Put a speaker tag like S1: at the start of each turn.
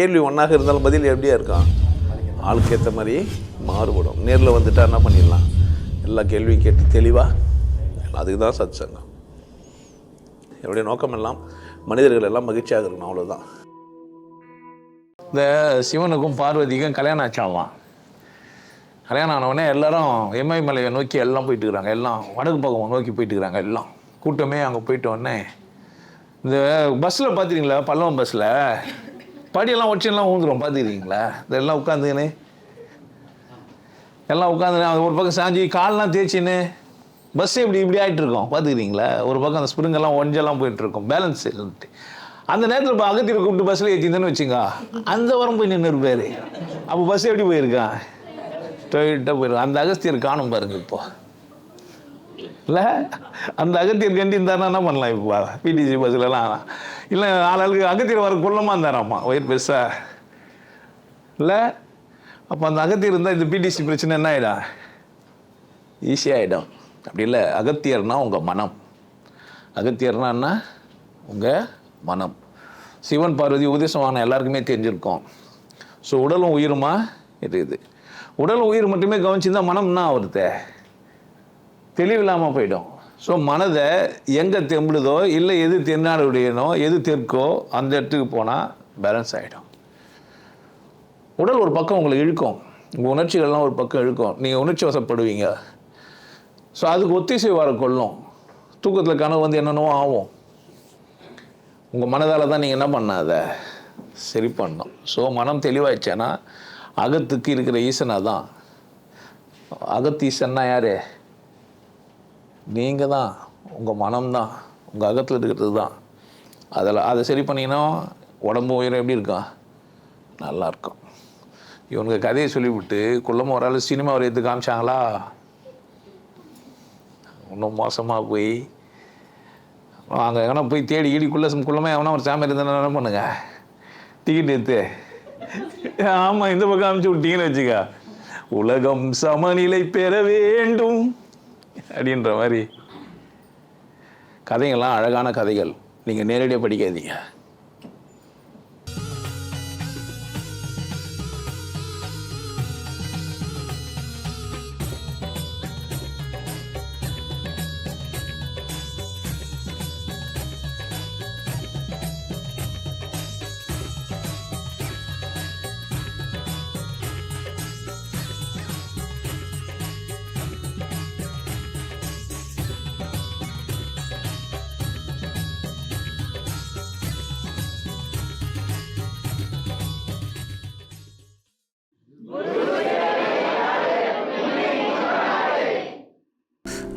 S1: கேள்வி ஒன்றாக இருந்தாலும் பதில் எப்படியா இருக்கான் ஆளுக்கு ஏற்ற மாதிரி மாறுபடும். நேரில் வந்துட்டா என்ன பண்ணிடலாம்? எல்லா கேள்வியும் கேட்டு தெளிவாக அதுக்கு தான் சத் சங்கம் என்னுடைய நோக்கம் எல்லாம் மனிதர்கள் எல்லாம் மகிழ்ச்சியாக இருக்கணும் அவ்வளோதான்
S2: இந்த சிவனுக்கும் பார்வதிக்கும் கல்யாணம் ஆச்சாமாம் கல்யாணம் ஆனவுடனே எல்லாரும் எம்ஐ மலையை நோக்கி எல்லாம் போயிட்டு இருக்கிறாங்க. எல்லாம் வடக்கு பக்கம் நோக்கி போயிட்டு இருக்கிறாங்க எல்லாம். கூட்டமே அங்கே போயிட்ட உடனே இந்த பஸ்ஸில் பார்த்துருக்கீங்களா பல்லவம் பஸ்ஸில் படியெல்லாம் ஒற்றியெல்லாம் ஊந்துடும் பார்த்துக்கிறீங்களா? இதெல்லாம் உட்காந்துக்கின்னு. எல்லாம் உட்காந்து அது ஒரு பக்கம் சாஞ்சி கால்லாம் தேய்ச்சின்னு பஸ் இப்படி இப்படி ஆகிட்டு இருக்கோம் பார்த்துக்கிறீங்களா? ஒரு பக்கம் அந்த ஸ்ப்ரிங்கெல்லாம் ஒஞ்செல்லாம் போயிட்டுருக்கும் பேலன்ஸ் இல்லைன்ட்டு அந்த நேரத்தில் இப்போ அகத்தியில் கூப்பிட்டு பஸ்ஸில் ஏற்றிருந்தேன்னு வச்சுங்க அந்த வாரம் போய் நின்று இருப்பார் அப்போ பஸ் எப்படி போயிருக்கான் ஸ்ட்ரைட்டாக போயிருக்கான் அந்த அகஸ்தியர் காணும் பாருங்க இப்போ. இல்லை. அந்த அகத்தியர் கண்டி தானே என்ன பண்ணலாம் இப்போ? பிடிசி பஸ்லலாம் இல்லை ஆளாளுக்கு அகத்தியர் வர குள்ளமாக இருந்தாராம்மா? ஒயர் பெருசாக இல்லை அப்போ அந்த அகத்தியர் இருந்தால் இந்த பிடிசி பிரச்சனை என்ன ஆகிடும் ஈஸியாகிடும் அப்படி இல்லை. அகத்தியர்னா உங்கள் மனம். அகத்தியர்னா என்ன? உங்கள் மனம். சிவன் பார்வதி உபதேசமான எல்லாருக்குமே தெரிஞ்சிருக்கோம். ஸோ உடலும் உயிருமா? இருக்குது உடல் உயிர் மட்டுமே கவனிச்சிருந்தால் மனம் என்ன ஆகுறது? தெளிவில்லாமல் போயிடும். ஸோ மனதை எங்கே தெம்பிடுதோ இல்லை எது தென்னாடுடையனோ எது தெற்கோ அந்த இடத்துக்கு போனால் பேலன்ஸ் ஆகிடும் உடல் ஒரு பக்கம் உங்களை இழுக்கும். உங்கள் உணர்ச்சிகள்லாம் ஒரு பக்கம் இழுக்கும். நீங்கள் உணர்ச்சி வசப்படுவீங்க ஸோ அதுக்கு ஒத்திசை வர கொள்ளும். தூக்கத்தில் கனவு வந்து என்னென்னவோ ஆகும். உங்கள் மனதால் தான் நீங்கள் என்ன பண்ணாத? சரி பண்ணணும் ஸோ மனம் தெளிவாயிடுச்சேன்னா அகத்துக்கு இருக்கிற ஈசனாக தான் அகத்து ஈசன்னா யார்? நீங்கள் தான் உங்கள் மனம்தான் உங்கள் அகத்தில் இருக்கிறது தான் அதில் அதை சரி பண்ணிங்கன்னா உடம்பு உயரம் எப்படி இருக்கா? நல்லா இருக்கும். இவனுக்கு கதையை சொல்லிவிட்டு குள்ளமாக ஒரு ஆள் சினிமா வரையத்து காமிச்சாங்களா? இன்னும் மோசமாக போய் அங்கே எங்கன்னா போய் தேடி ஈடிக்குள்ளே குள்ளமாக எவனா ஒரு சாமி இருந்தா என்ன பண்ணுங்க? டிக்கெட் எடுத்து. ஆமாம் இந்த பக்கம் அனுப்பிச்சு விட்டீங்கன்னு வச்சுக்க. உலகம் சமநிலை பெற வேண்டும். அப்படின்ற மாதிரி கதைகள்லாம் அழகான கதைகள். நீங்கள் நேரடியாக படிக்காதீங்க.